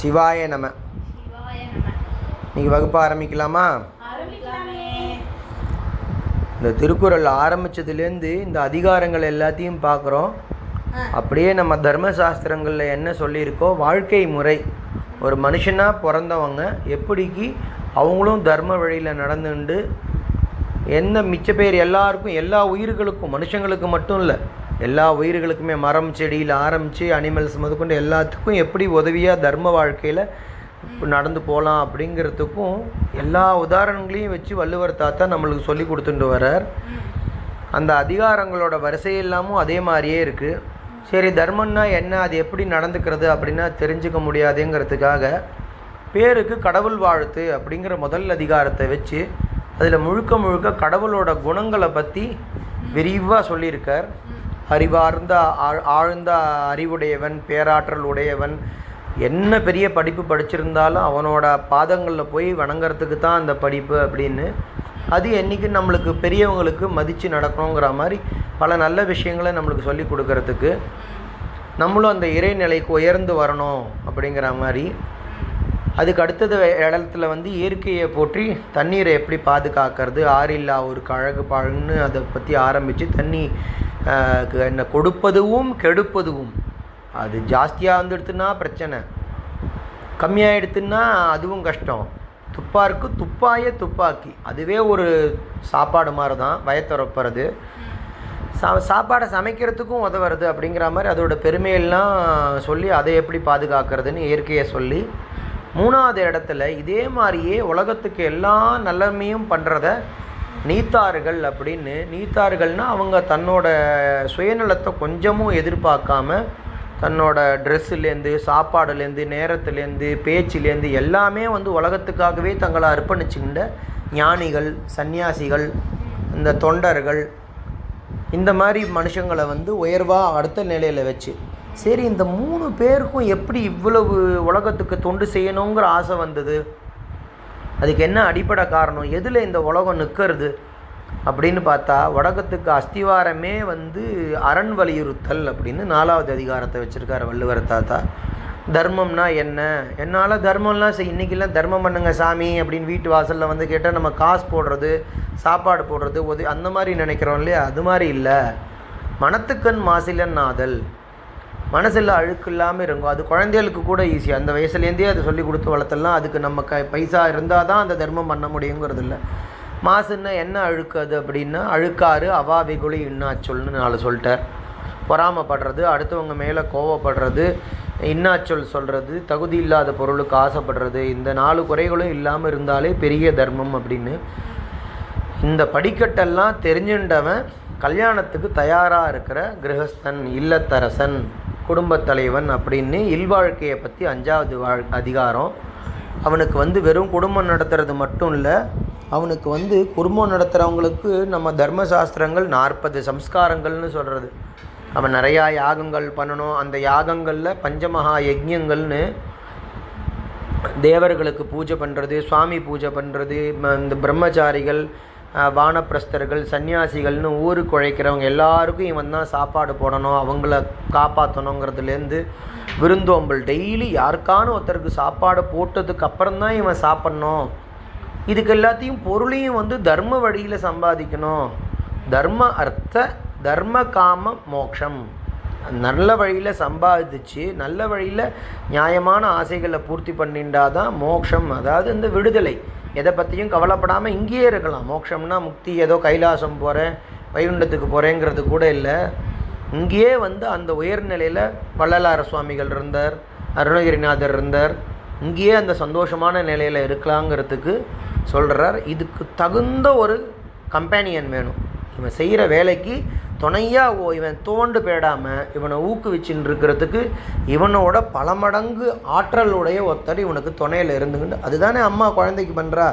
சிவாய நம. இன்னைக்கு வகுப்பு ஆரம்பிக்கலாமா? இந்த திருக்குறள் ஆரம்பிச்சதுலேருந்து இந்த அதிகாரங்கள் எல்லாத்தையும் பார்க்குறோம். அப்படியே நம்ம தர்மசாஸ்திரங்களில் என்ன சொல்லியிருக்கோ வாழ்க்கை முறை. ஒரு மனுஷனாக பிறந்தவங்க எப்படிக்கு அவங்களும் தர்ம வழியில் நடந்துண்டு என்ன மிச்ச பேர் எல்லாருக்கும் எல்லா உயிர்களுக்கும் மனுஷங்களுக்கு மட்டும் இல்லை எல்லா உயிர்களுக்குமே மரம் செடியில் ஆரம்பித்து அனிமல்ஸ் முதற்கொண்டு எல்லாத்துக்கும் எப்படி உதவியாக தர்ம வாழ்க்கையில் நடந்து போகலாம் அப்படிங்கிறதுக்கும் எல்லா உதாரணங்களையும் வச்சு வள்ளுவர் தாத்தா நம்மளுக்கு சொல்லி கொடுத்துட்டு வர்றார். அந்த அதிகாரங்களோட வரிசை எல்லாமும் அதே மாதிரியே இருக்குது சரி தர்மம்னா என்ன? அது எப்படி நடந்துக்கிறது அப்படின்னா தெரிஞ்சுக்க முடியாதுங்கிறதுக்காக பேருக்கு கடவுள் வாழ்த்து அப்படிங்கிற முதல் அதிகாரத்தை வச்சு அதில் முழுக்க முழுக்க கடவுளோட குணங்களை பற்றி விரிவாக சொல்லியிருக்கார். அறிவார்ந்த ஆழ்- ஆழ்ந்த அறிவுடையவன் பேராற்றல் உடையவன். என்ன பெரிய படிப்பு படிச்சிருந்தாலும் அவனோட பாதங்களில் போய் வணங்குறதுக்கு தான் அந்த படிப்பு அப்படின்னு. அது என்றைக்கு நம்மளுக்கு பெரியவங்களுக்கு மதித்து நடக்கணுங்கிற மாதிரி பல நல்ல விஷயங்களை நம்மளுக்கு சொல்லி கொடுக்கறதுக்கு. நம்மளும் அந்த இறைநிலைக்கு உயர்ந்து வரணும் அப்படிங்கிற மாதிரி. அதுக்கு அடுத்தது இடத்துல வந்து இயற்கையை போற்றி தண்ணீரை எப்படி பாதுகாக்கிறது? ஆறில்லா ஒரு கழகு பழகுன்னு அதை பற்றி ஆரம்பித்து தண்ணி என்ன கொடுப்பதுவும் கெடுப்பதுவும். அது ஜாஸ்தியாக வந்துடுத்துன்னா பிரச்சனை. கம்மியாகிடுத்துன்னா அதுவும் கஷ்டம். துப்பாருக்கு துப்பாய துப்பாக்கி. அதுவே ஒரு சாப்பாடு மாதிரி தான் வயத்துறப்புறது சா சாப்பாடை சமைக்கிறதுக்கும் உதவுறது அப்படிங்கிற மாதிரி அதோட பெருமையெல்லாம் சொல்லி அதை எப்படி பாதுகாக்கிறதுன்னு இயற்கையை சொல்லி மூணாவது இடத்துல இதே மாதிரியே உலகத்துக்கு எல்லா நல்லமையும் பண்ணுறத நீத்தார்கள் அப்படின்னு நீத்தார்கள்னால் அவங்க தன்னோட சுயநலத்தை கொஞ்சமும் எதிர்பார்க்காம தன்னோட ட்ரெஸ்ஸுலேருந்து சாப்பாடுலேருந்து நேரத்துலேருந்து பேச்சுலேருந்து எல்லாமே வந்து உலகத்துக்காகவே தங்களை அர்ப்பணிச்சுக்கின்ற ஞானிகள் சந்நியாசிகள் இந்த தொண்டர்கள் இந்த மாதிரி மனுஷங்களை வந்து உயர்வாக அடுத்த நிலையில் வச்சு. சரி இந்த மூணு பேருக்கும் எப்படி இவ்வளவு உலகத்துக்கு தொண்டு செய்யணுங்கிற ஆசை வந்தது? அதுக்கு என்ன அடிப்படை காரணம்? எதில் இந்த உலகம் நிற்கிறது அப்படின்னு பார்த்தா உலகத்துக்கு அஸ்திவாரமே வந்து அரண் வலியுறுத்தல் அப்படின்னு நாலாவது அதிகாரத்தை வச்சுருக்கார் வள்ளுவர் தாத்தா. தர்மம்னா என்ன? என்னால் தர்மம்லாம் செய் இன்றைக்கெல்லாம் தர்மம் பண்ணுங்க சாமி அப்படின்னு வீட்டு வாசலில் வந்து கேட்டால் நம்ம காசு போடுறது சாப்பாடு போடுறது உதவி அந்த மாதிரி நினைக்கிறோம் இல்லையா? அது மாதிரி இல்லை. மனத்துக்கண் மாசிலன் நாதல். மனசில் அழுக்கு இல்லாமல் இருக்கும் அது குழந்தைகளுக்கு கூட ஈஸி அந்த வயசுலேருந்தே அதை சொல்லி கொடுத்து வளர்த்தலாம். அதுக்கு நம்ம க பைசா இருந்தால் தான் அந்த தர்மம் பண்ண முடியுங்கிறது இல்லை. மாசுன்னா என்ன அழுக்கு அது அப்படின்னா அழுக்காறு அவா வெகுளி இன்னாச்சொல்னு நாலு சொல்லிட்டார். பொறாமப்படுறது அடுத்தவங்க மேலே கோவப்படுறது இன்னாச்சொல் சொல்கிறது தகுதி இல்லாத பொருளுக்கு ஆசைப்படுறது இந்த நாலு குறைகளும் இல்லாமல் இருந்தாலே பெரிய தர்மம் அப்படின்னு. இந்த படிக்கட்டெல்லாம் தெரிஞ்சுண்டவன் கல்யாணத்துக்கு தயாராக இருக்கிற கிரகஸ்தன் இல்லத்தரசன் குடும்பத் தலைவன் அப்படின்னு இல்வாழ்க்கையை பற்றி அஞ்சாவது வாழ் அதிகாரம். அவனுக்கு வந்து வெறும் குடும்பம் நடத்துறது மட்டும் இல்லை அவனுக்கு வந்து குடும்பம் நடத்துகிறவங்களுக்கு நம்ம தர்மசாஸ்திரங்கள் நாற்பது சம்ஸ்காரங்கள்னு சொல்கிறது அவன் நிறையா யாகங்கள் பண்ணணும். அந்த யாகங்களில் பஞ்சமகா யஜ்யங்கள்னு தேவர்களுக்கு பூஜை பண்ணுறது சுவாமி பூஜை பண்ணுறது இந்த பிரம்மச்சாரிகள் வானப்பிரஸ்தர்கள் சன்னியாசிகள்னு ஊருக்கு உழைக்கிறவங்க எல்லாருக்கும் இவன் தான் சாப்பாடு போடணும் அவங்கள காப்பாற்றணுங்கிறதுலேருந்து விருந்தோம்பல். டெய்லி யாருக்கான ஒருத்தருக்கு சாப்பாடு போட்டதுக்கு அப்புறம் தான் இவன் சாப்பிட்ணும். இதுக்கு எல்லாத்தையும் பொருளையும் வந்து தர்ம வழியில் சம்பாதிக்கணும். தர்ம அர்த்த தர்ம காம மோக்ஷம். நல்ல வழியில் சம்பாதிச்சு நல்ல வழியில் நியாயமான ஆசைகளை பூர்த்தி பண்ணிண்டாதான் மோக்ஷம் அதாவது இந்த விடுதலை. எதை பற்றியும் கவலைப்படாமல் இங்கேயே இருக்கலாம். மோட்சம்னா முக்தி ஏதோ கைலாசம் போகிறேன் வைகுண்டத்துக்கு போகிறேங்கிறது கூட இல்லை. இங்கேயே வந்து அந்த உயர்நிலையில் வள்ளலார சுவாமிகள் இருந்தார் அருணகிரிநாதர் இருந்தார். இங்கேயே அந்த சந்தோஷமான நிலையில் இருக்கலாங்கிறதுக்கு சொல்கிறார் இதுக்கு தகுந்த ஒரு கம்பேனியன் வேணும். இவன் செய்கிற வேலைக்கு துணையாக ஓ இவன் தோண்டு போயிடாமல் இவனை ஊக்குவிச்சுன்னு இருக்கிறதுக்கு இவனோட பல மடங்கு ஆற்றலுடைய ஒருத்தர் இவனுக்கு துணையில் இருந்துக்கிட்டு அதுதானே அம்மா குழந்தைக்கு பண்ணுறா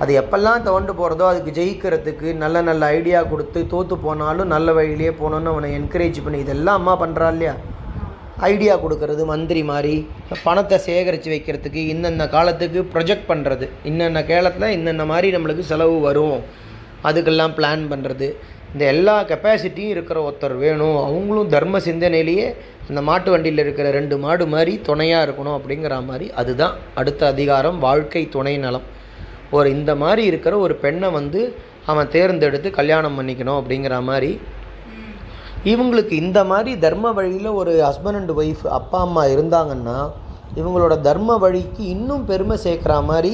அது எப்பெல்லாம் தோண்டு போகிறதோ அதுக்கு ஜெயிக்கிறதுக்கு நல்ல நல்ல ஐடியா கொடுத்து தோற்று போனாலும் நல்ல வழியிலே போகணுன்னு அவனை என்கரேஜ் பண்ணி இதெல்லாம் அம்மா பண்ணுறா இல்லையா? ஐடியா கொடுக்கறது மந்திரி மாதிரி பணத்தை சேகரித்து வைக்கிறதுக்கு இன்னென்ன காலத்துக்கு ப்ரொஜெக்ட் பண்ணுறது இன்னென்ன காலத்தில் இன்னென்ன மாதிரி நம்மளுக்கு செலவு வரும். அதுக்கெல்லாம் பிளான் பண்ணுறது இந்த எல்லா கெப்பாசிட்டியும் இருக்கிற ஒருத்தர் வேணும். அவங்களும் தர்ம சிந்தனையிலேயே அந்த மாட்டு வண்டியில் இருக்கிற ரெண்டு மாடு மாதிரி துணையாக இருக்கணும் அப்படிங்கிற மாதிரி அதுதான் அடுத்த அதிகாரம் வாழ்க்கை துணை நலம். ஒரு இந்த மாதிரி இருக்கிற ஒரு பெண்ணை வந்து அவன் தேர்ந்தெடுத்து கல்யாணம் பண்ணிக்கணும் அப்படிங்கிற மாதிரி. இவங்களுக்கு இந்த மாதிரி தர்ம வழியில் ஒரு ஹஸ்பண்ட் அண்ட் ஒய்ஃப் அப்பா அம்மா இருந்தாங்கன்னா இவங்களோட தர்ம வழிக்கு இன்னும் பெருமை சேர்க்குற மாதிரி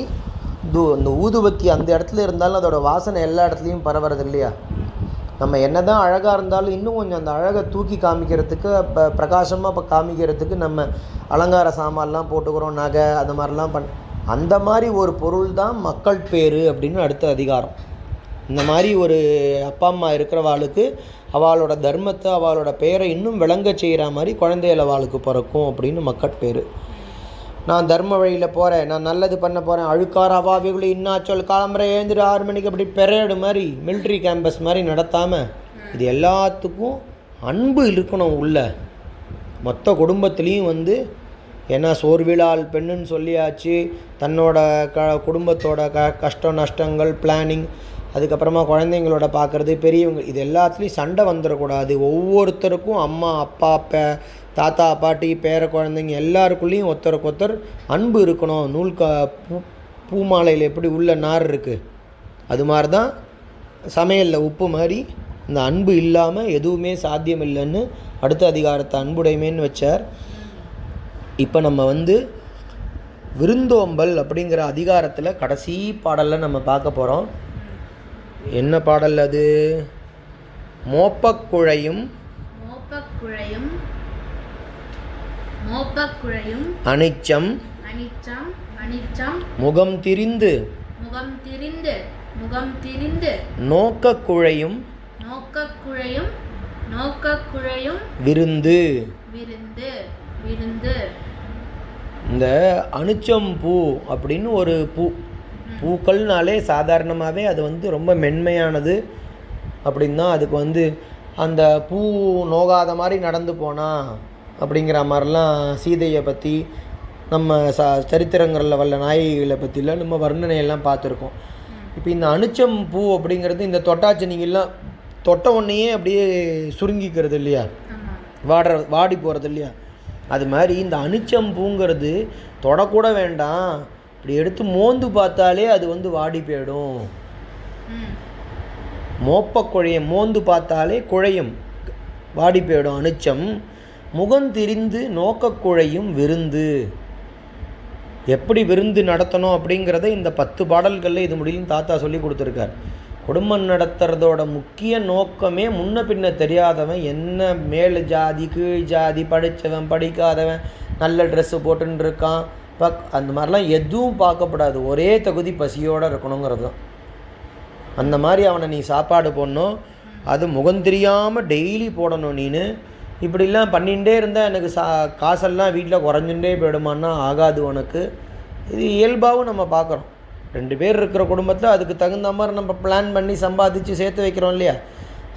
தூ இந்த ஊதுபத்தி அந்த இடத்துல இருந்தாலும் அதோட வாசனை எல்லா இடத்துலையும் பரவுறது இல்லையா? நம்ம என்ன தான் அழகாக இருந்தாலும் இன்னும் கொஞ்சம் அந்த அழகை தூக்கி காமிக்கிறதுக்கு இப்போ பிரகாசமாக இப்போ காமிக்கிறதுக்கு நம்ம அலங்கார சாமான்லாம் போட்டுக்கிறோம் நகை அந்த மாதிரிலாம் பண் அந்த மாதிரி ஒரு பொருள் தான் மக்கள் பேர் அப்படின்னு அடுத்த அதிகாரம். இந்த மாதிரி ஒரு அப்பா அம்மா இருக்கிறவாளுக்கு அவளோட தர்மத்தை அவளோட பெயரை இன்னும் விளங்க செய்கிற மாதிரி குழந்தைகள் அவளுக்கு பிறக்கும் அப்படின்னு மக்கட்பேர் நான் தர்ம வழியில் போகிறேன் நான் நல்லது பண்ண போகிறேன் அழுக்கார அவாவிகளை இன்னாச்சொல் காலம்பரை எழுந்துட்டு ஆறு மணிக்கு அப்படி பெரேடு மாதிரி மிலிட்ரி கேம்பஸ் மாதிரி நடத்தாமல் இது எல்லாத்துக்கும் அன்பு இருக்கணும் உள்ள. மொத்த குடும்பத்துலேயும் வந்து ஏன்னா சோர்விழால் பெண்ணுன்னு சொல்லியாச்சு. தன்னோட க குடும்பத்தோட க கஷ்ட நஷ்டங்கள் பிளானிங் அதுக்கப்புறமா குழந்தைங்களோட பார்க்குறது பெரியவங்க இது எல்லாத்துலேயும் சண்டை வந்துடக்கூடாது ஒவ்வொருத்தருக்கும் அம்மா அப்பா பே தாத்தா பாட்டி பேர குழந்தைங்க எல்லாருக்குள்ளேயும் ஒருத்தருக்கு ஒருத்தர் அன்பு இருக்கணும். நூல் க பூ பூமாலையில் எப்படி உள்ள நார் இருக்குது அது மாதிரி தான் சமையலில் உப்பு மாதிரி இந்த அன்பு இல்லாமல் எதுவுமே சாத்தியம் இல்லைன்னு அடுத்த அதிகாரத்தை அன்புடைமைன்னு வச்சார். இப்போ நம்ம வந்து விருந்தோம்பல் அப்படிங்கிற அதிகாரத்தில் கடைசி பாடலில் நம்ம பார்க்க போகிறோம் என்ன பாடல் அது? மோப்பக்குழையும் மோப்பக்குழையும் மோப்பக்குழையும் அனிச்சம் அனிச்சம் அனிச்சம் முகம் திரிந்து முகம் திரிந்து முகம் திரிந்து நோக்கக்குழையும் நோக்கக்குழையும் நோக்கக்குழையும் விருந்து விருந்து விருந்து. இந்த அனுச்சம் பூ அப்படின்னு ஒரு பூ. பூக்கள்னாலே சாதாரணமாகவே அது வந்து ரொம்ப மென்மையானது அப்படின்னு அதுக்கு வந்து அந்த பூ நோகாத மாதிரி நடந்து போனா அப்படிங்கிற மாதிரிலாம் சீதையை பற்றி நம்ம ச சரித்திரங்களில் வல்ல நாயகிகளை பற்றிலாம் நம்ம வர்ணனையெல்லாம் பார்த்துருக்கோம். இப்போ இந்த அனுச்சம் பூ அப்படிங்கிறது இந்த தொட்டாச்சினிங்கெல்லாம் தொட்ட உடனேயே அப்படியே சுருங்கிக்கிறது இல்லையா? வாடுற வாடி போகிறது இல்லையா? அது மாதிரி இந்த அனிச்சம் பூங்கிறது தொடக்கூட வேண்டாம். இப்படி எடுத்து மோந்து பார்த்தாலே அது வந்து வாடி போயிடும். மோப்ப குழையம் மோந்து பார்த்தாலே குழையும் வாடி போயிடும் அனிச்சம். முகம் திரிந்து நோக்க குழையும் விருந்து. எப்படி விருந்து நடத்தணும் அப்படிங்கிறத இந்த பத்து பாடல்களில் இது முடியும் தாத்தா சொல்லி கொடுத்துருக்கார். குடும்பம் நடத்துறதோட முக்கிய நோக்கமே முன்ன பின்ன தெரியாதவன் என்ன மேல் ஜாதி கீழ் ஜாதி படித்தவன் படிக்காதவன் நல்ல ட்ரெஸ்ஸு போட்டுன்னு இருக்கான். பக் அந்த மாதிரிலாம் எதுவும் பார்க்கப்படாது. ஒரே தகுதி பசியோடு இருக்கணுங்கிறது தான். அந்த மாதிரி அவனை நீ சாப்பாடு போடணும். அது முகம் தெரியாமல் டெய்லி போடணும் நீனு. இப்படிலாம் பண்ணிகிட்டே இருந்தால் எனக்கு சா காசெல்லாம் வீட்டில் குறைஞ்சுட்டே போயிடுமான்னா ஆகாது உனக்கு. இது இயல்பாகவும் நம்ம பார்க்குறோம். ரெண்டு பேர் இருக்கிற குடும்பத்தில் அதுக்கு தகுந்த மாதிரி நம்ம பிளான் பண்ணி சம்பாதிச்சு சேர்த்து வைக்கிறோம் இல்லையா?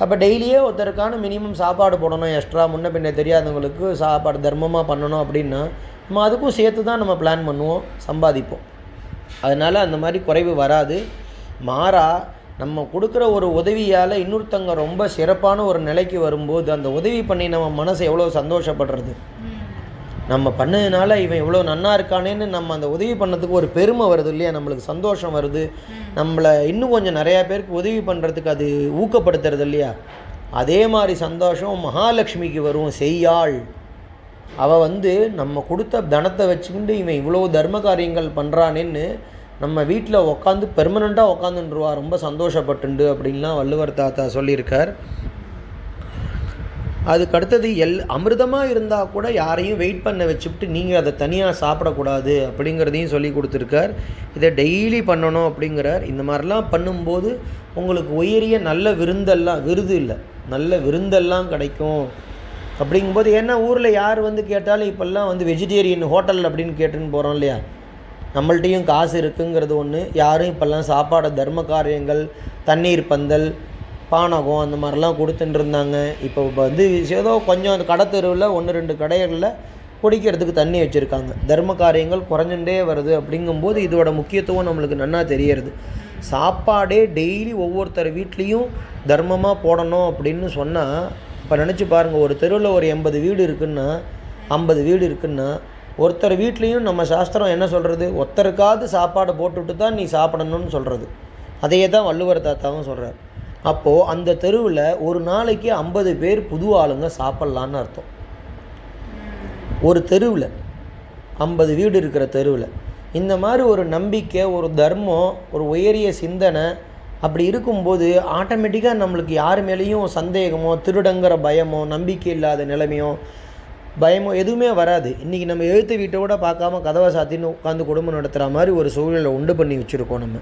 அப்போ டெய்லியே ஒருத்தருக்கான மினிமம் சாப்பாடு போடணும். எக்ஸ்ட்ரா முன்ன பின்ன தெரியாதவங்களுக்கு சாப்பாடு தர்மமாக பண்ணணும் அப்படின்னா நம்ம அதுக்கும் சேர்த்து தான் நம்ம பிளான் பண்ணுவோம் சம்பாதிப்போம். அதனால் அந்த மாதிரி குறைவு வராது. மாறா நம்ம கொடுக்குற ஒரு உதவியால் இன்னொருத்தங்க ரொம்ப சிறப்பான ஒரு நிலைக்கு வரும்போது அந்த உதவி பண்ணி நம்ம மனசு எவ்வளோ சந்தோஷப்படுறது? நம்ம பண்ணதுனால இவன் இவ்வளோ நன்னா இருக்கானேன்னு நம்ம அந்த உதவி பண்ணதுக்கு ஒரு பெருமை வருது இல்லையா? நம்மளுக்கு சந்தோஷம் வருது. நம்மளை இன்னும் கொஞ்சம் நிறையா பேருக்கு உதவி பண்ணுறதுக்கு அது ஊக்கப்படுத்துறது இல்லையா? அதே மாதிரி சந்தோஷம் மகாலட்சுமிக்கு வரும். செய்யாள். அவள் வந்து நம்ம கொடுத்த தனத்தை வச்சுக்கிட்டு இவன் இவ்வளோ தர்ம காரியங்கள் பண்ணுறானேன்னு நம்ம வீட்டில் உக்காந்து பெர்மனண்ட்டாக உக்காந்துருவா ரொம்ப சந்தோஷப்பட்டுண்டு அப்படின்லாம் வள்ளுவர் தாத்தா சொல்லியிருக்கார். அதுக்கு அடுத்தது எல் அமிர்தமாக இருந்தால் கூட யாரையும் வெயிட் பண்ண வச்சுக்கிட்டு நீங்கள் அதை தனியாக சாப்பிடக்கூடாது அப்படிங்கிறதையும் சொல்லி கொடுத்துருக்கார். இதை டெய்லி பண்ணணும் அப்படிங்கிறார். இந்த மாதிரிலாம் பண்ணும்போது உங்களுக்கு உயரிய நல்ல விருந்தெல்லாம் விருது இல்லை. நல்ல விருந்தெல்லாம் கிடைக்கும். அப்படிங்கும்போது ஏன்னா ஊரில் யார் வந்து கேட்டாலும் இப்போல்லாம் வந்து வெஜிடேரியன் ஹோட்டல் அப்படின்னு கேட்டுன்னு போகிறோம் இல்லையா? நம்மள்ட்டையும் காசு இருக்குங்கிறது ஒன்று யாரும் இப்போல்லாம் சாப்பாடு தர்ம காரியங்கள் தண்ணீர் பந்தல் பானகம் அந்த மாதிரிலாம் கொடுத்துட்டு இருந்தாங்க. இப்போ வந்து ஏதோ கொஞ்சம் அந்த கடை தெருவில் ஒன்று ரெண்டு கடைகளில் குடிக்கிறதுக்கு தண்ணி வச்சுருக்காங்க. தர்ம காரியங்கள் குறைஞ்சுட்டே வருது அப்படிங்கும்போது இதோட முக்கியத்துவம் நம்மளுக்கு நன்னா தெரியறது. சாப்பாடே டெய்லி ஒவ்வொருத்தர் வீட்லேயும் தர்மமாக போடணும் அப்படின்னு சொன்னால் இப்போ நினச்சி பாருங்கள் ஒரு தெருவில் ஒரு எண்பது வீடு இருக்குன்னா ஐம்பது வீடு இருக்குன்னா ஒருத்தர் வீட்லேயும் நம்ம சாஸ்திரம் என்ன சொல்கிறது ஒருத்தருக்காவது சாப்பாடு போட்டுவிட்டு தான் நீ சாப்பிடணும்னு சொல்கிறது அதையே தான் வள்ளுவர் தாத்தாவும் சொல்கிறார் அப்போது அந்த தெருவில் ஒரு நாளைக்கு ஐம்பது பேர் புது ஆளுங்க சாப்பிட்லான்னு அர்த்தம். ஒரு தெருவில் ஐம்பது வீடு இருக்கிற தெருவில். இந்த மாதிரி ஒரு நம்பிக்கை ஒரு தர்மம் ஒரு உயரிய சிந்தனை அப்படி இருக்கும்போது ஆட்டோமேட்டிக்காக நம்மளுக்கு யார் மேலேயும் சந்தேகமோ திருடங்கிற பயமோ நம்பிக்கை இல்லாத நிலைமையோ பயமோ எதுவுமே வராது. இன்றைக்கி நம்ம எழுத்து வீட்டை கூட பார்க்காம கதவை சாத்தின்னு உட்காந்து குடும்பம் நடத்துகிற மாதிரி ஒரு சூழ்நிலை உண்டு பண்ணி வச்சுருக்கோம் நம்ம.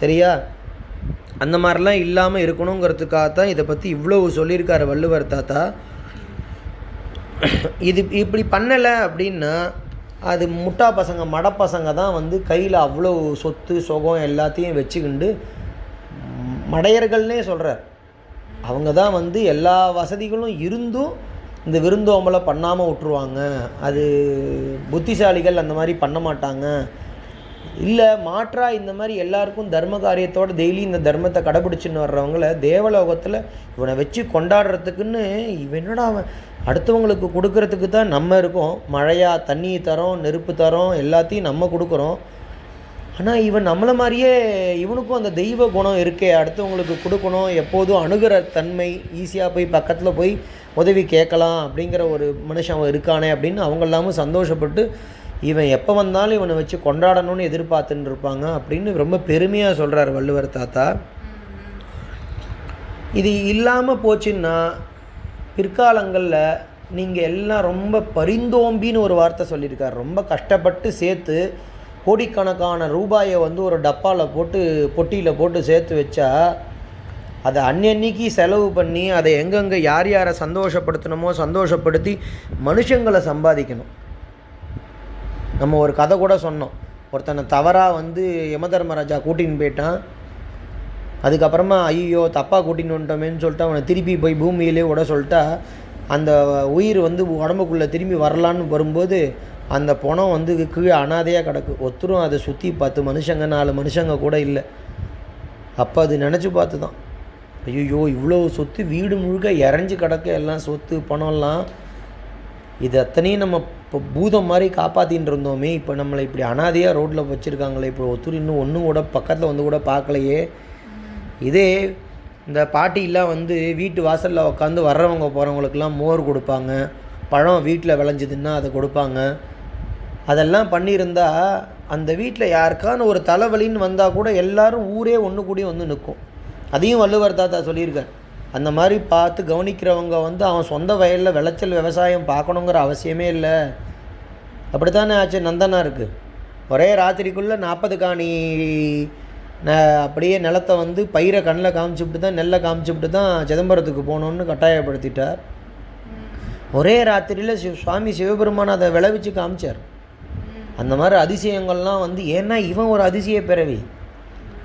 சரியா? அந்த மாதிரிலாம் இல்லாமல் இருக்கணுங்கிறதுக்காக தான் இதை பற்றி இவ்வளவு சொல்லியிருக்காரு வள்ளுவர் தாத்தா. இது இப்படி பண்ணலை அப்படின்னா அது முட்டா பசங்க மடப்பசங்க தான் வந்து கையில் அவ்வளோ சொத்து சுகம் எல்லாத்தையும் வச்சுக்கிண்டு மடையர்கள்னே சொல்கிறார் அவங்க தான் வந்து எல்லா வசதிகளும் இருந்தும் இந்த விருந்தோம்பலை பண்ணாமல் விட்ருவாங்க அது புத்திசாலிகள் அந்த மாதிரி பண்ண மாட்டாங்க. இல்லை மாற்றாக இந்த மாதிரி எல்லாருக்கும் தர்ம காரியத்தோட டெய்லி இந்த தர்மத்தை கடைபிடிச்சின்னு வர்றவங்கள தேவலோகத்தில் இவனை வச்சு கொண்டாடுறதுக்குன்னு இவன் என்னடா அவன் அடுத்தவங்களுக்கு கொடுக்கறதுக்கு தான் நம்ம இருக்கோம். மழையாக தண்ணி தரோம் நெருப்பு தரோம் எல்லாத்தையும் நம்ம கொடுக்குறோம். ஆனால் இவன் நம்மளை மாதிரியே இவனுக்கும் அந்த தெய்வ குணம் இருக்கே. அடுத்தவங்களுக்கு கொடுக்கணும். எப்போதும் அணுகிற தன்மை ஈஸியாக போய் பக்கத்தில் போய் உதவி கேட்கலாம் அப்படிங்கிற ஒரு மனுஷன் அவன் இருக்கானே அப்படின்னு அவங்க எல்லாமும் சந்தோஷப்பட்டு இவன் எப்போ வந்தாலும் இவனை வச்சு கொண்டாடணும்னு எதிர்பார்த்துன்னு இருப்பாங்க அப்படின்னு ரொம்ப பெருமையாக சொல்கிறார் வள்ளுவர் தாத்தா. இது இல்லாமல் போச்சுன்னா பிற்காலங்களில் நீங்கள் எல்லாம் ரொம்ப பரிந்தோம்பின்னு ஒரு வார்த்தை சொல்லியிருக்கார். ரொம்ப கஷ்டப்பட்டு சேர்த்து கோடிக்கணக்கான ரூபாயை வந்து ஒரு டப்பாவில் போட்டு பொட்டியில் போட்டு சேர்த்து வச்சா அதை அன்னன்னைக்கு செலவு பண்ணி அதை எங்கெங்கே யார் யாரை சந்தோஷப்படுத்தணுமோ சந்தோஷப்படுத்தி மனுஷங்களை சம்பாதிக்கணும். நம்ம ஒரு கதை கூட சொன்னோம். ஒருத்தனை தவறாக வந்து யமதர்மராஜா கூட்டின்னு போயிட்டான். அதுக்கப்புறமா ஐயோ தப்பாக கூட்டின்னு வந்துட்டோமேன்னு சொல்லிட்டு அவனை திருப்பி போய் பூமியிலே விட சொல்லிட்டா அந்த உயிர் வந்து உடம்புக்குள்ளே திரும்பி வரலான்னு வரும்போது அந்த பணம் வந்து கீழே அனாதையாக கிடக்கு. ஒருத்தரும் அதை சுற்றி பத்து மனுஷங்க நாலு மனுஷங்க கூட இல்லை. அப்போ அது நினச்சி பார்த்து தான் ஐயோ இவ்வளோ சொத்து வீடு முழுக்க இறஞ்சி கிடக்க எல்லாம் சொத்து பணம்லாம். இது அத்தனையும் நம்ம இப்போ பூதம் மாதிரி காப்பாற்றின்னு இருந்தோமே. இப்போ நம்மளை இப்படி அனாதையாக ரோட்டில் வச்சுருக்காங்களே. இப்போ ஒத்துரு இன்னும் ஒன்றும் கூட பக்கத்தில் வந்து கூட பார்க்கலையே. இதே இந்த பாட்டிலாம் வந்து வீட்டு வாசலில் உட்காந்து வர்றவங்க போகிறவங்களுக்கெல்லாம் மோர் கொடுப்பாங்க. பழம் வீட்டில் விளைஞ்சதுன்னா அதை கொடுப்பாங்க. அதெல்லாம் பண்ணியிருந்தா அந்த வீட்டில் யாருக்கான ஒரு தலைவலின்னு வந்தால் கூட எல்லாரும் ஊரே ஒன்று கூடி வந்து நிற்கும். அதையும் வள்ளுவர் தாத்தா சொல்லியிருக்கார். அந்த மாதிரி பார்த்து கவனிக்கிறவங்க வந்து அவன் சொந்த வயலில் விளைச்சல் விவசாயம் பார்க்கணுங்கிற அவசியமே இல்லை. அப்படித்தானே ஆச்சு நந்தனா இருக்குது ஒரே ராத்திரிக்குள்ளே நாற்பது காணி ந அப்படியே நிலத்தை வந்து பயிரை கண்ணில் காமிச்சுப்பிட்டு தான் நெல்லை காமிச்சுப்பிட்டு தான் சிதம்பரத்துக்கு போகணுன்னு கட்டாயப்படுத்திட்டார். ஒரே ராத்திரியில் சிவ சுவாமி சிவபெருமான் அதை விளைவிச்சு காமிச்சார். அந்த மாதிரி அதிசயங்கள்லாம் வந்து ஏன்னா இவன் ஒரு அதிசய பிறவி.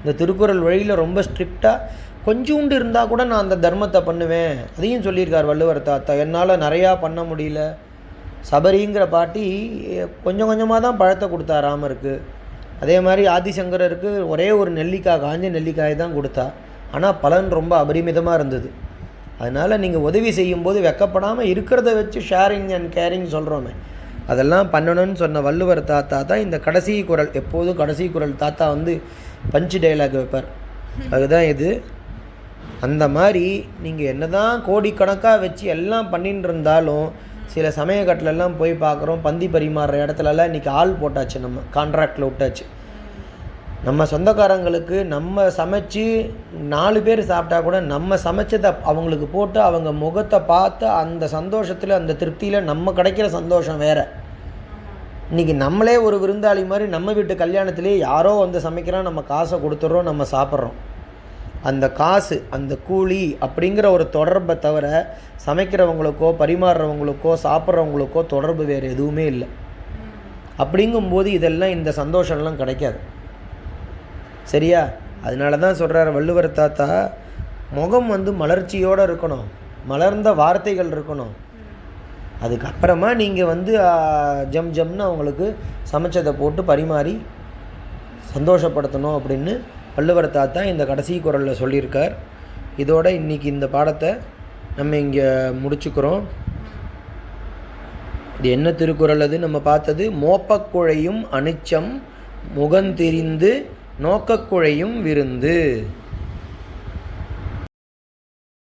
இந்த திருக்குறள் வழியில் ரொம்ப ஸ்ட்ரிக்டாக கொஞ்சோண்டு இருந்தால் கூட நான் அந்த தர்மத்தை பண்ணுவேன். அதையும் சொல்லியிருக்கார் வள்ளுவர் தாத்தா. என்னால் நிறையா பண்ண முடியல. சபரிங்கிற பாட்டி கொஞ்சம் கொஞ்சமாக தான் பழத்தை கொடுத்தா ராமருக்கு. அதே மாதிரி ஆதிசங்கரருக்கு ஒரே ஒரு நெல்லிக்காய் காஞ்ச நெல்லிக்காய் தான் கொடுத்தா. ஆனால் பலன் ரொம்ப அபரிமிதமாக இருந்தது. அதனால் நீங்கள் உதவி செய்யும்போது வெக்கப்படாமல் இருக்கிறத வச்சு ஷேரிங் அண்ட் கேரிங் சொல்கிறோமே அதெல்லாம் பண்ணணும்னு சொன்ன வள்ளுவர் தாத்தா தான் இந்த கடைசி குரல் எப்போதும் கடைசி குரல் தாத்தா வந்து பஞ்சு டைலாக் வைப்பார். அதுதான் இது. அந்த மாதிரி நீங்கள் என்ன தான் கோடிக்கணக்காக வச்சு எல்லாம் பண்ணின்னு இருந்தாலும் சில சமயக்கட்டிலெல்லாம் போய் பார்க்குறோம் பந்தி பரிமாறுற இடத்துலலாம் இன்றைக்கி ஆள் போட்டாச்சு நம்ம கான்ட்ராக்டில் விட்டாச்சு. நம்ம சொந்தக்காரங்களுக்கு நம்ம சமைச்சு நாலு பேர் சாப்பிட்டா கூட நம்ம சமைச்சதை அவங்களுக்கு போட்டு அவங்க முகத்தை பார்த்து அந்த சந்தோஷத்தில் அந்த திருப்தியில் நம்ம கிடைக்கிற சந்தோஷம் வேறு. இன்றைக்கி நம்மளே ஒரு விருந்தாளி மாதிரி நம்ம வீட்டு கல்யாணத்துலேயே யாரோ வந்து சமைக்கிறோம் நம்ம காசை கொடுத்துட்றோம் நம்ம சாப்பிட்றோம். அந்த காசு அந்த கூலி அப்படிங்கிற ஒரு தொடர்பை தவிர சமைக்கிறவங்களுக்கோ பரிமாறுறவங்களுக்கோ சாப்பிட்றவங்களுக்கோ தொடர்பு வேறு எதுவுமே இல்லை. அப்படிங்கும்போது இதெல்லாம் இந்த சந்தோஷம்லாம் கிடைக்காது. சரியா? அதனால தான் சொல்கிறார் வள்ளுவர் தாத்தா முகம் வந்து மலர்ச்சியோடு இருக்கணும். மலர்ந்த வார்த்தைகள் இருக்கணும். அதுக்கப்புறமா நீங்கள் வந்து ஜம் ஜம்னு அவங்களுக்கு சமைச்சதை போட்டு பரிமாறி சந்தோஷப்படுத்தணும் அப்படின்னு வள்ளுவர் தாத்தா இந்த கடைசி குரலில் சொல்லியிருக்கார். இதோட இன்னைக்கு இந்த பாடத்தை நம்ம இங்கே முடிச்சுக்கிறோம். இது என்ன திருக்குறள் அது? நம்ம பார்த்தது மோப்பக்குழையும் அனிச்சம் முகந்தெரிந்து நோக்கக்குழையும் விருந்து.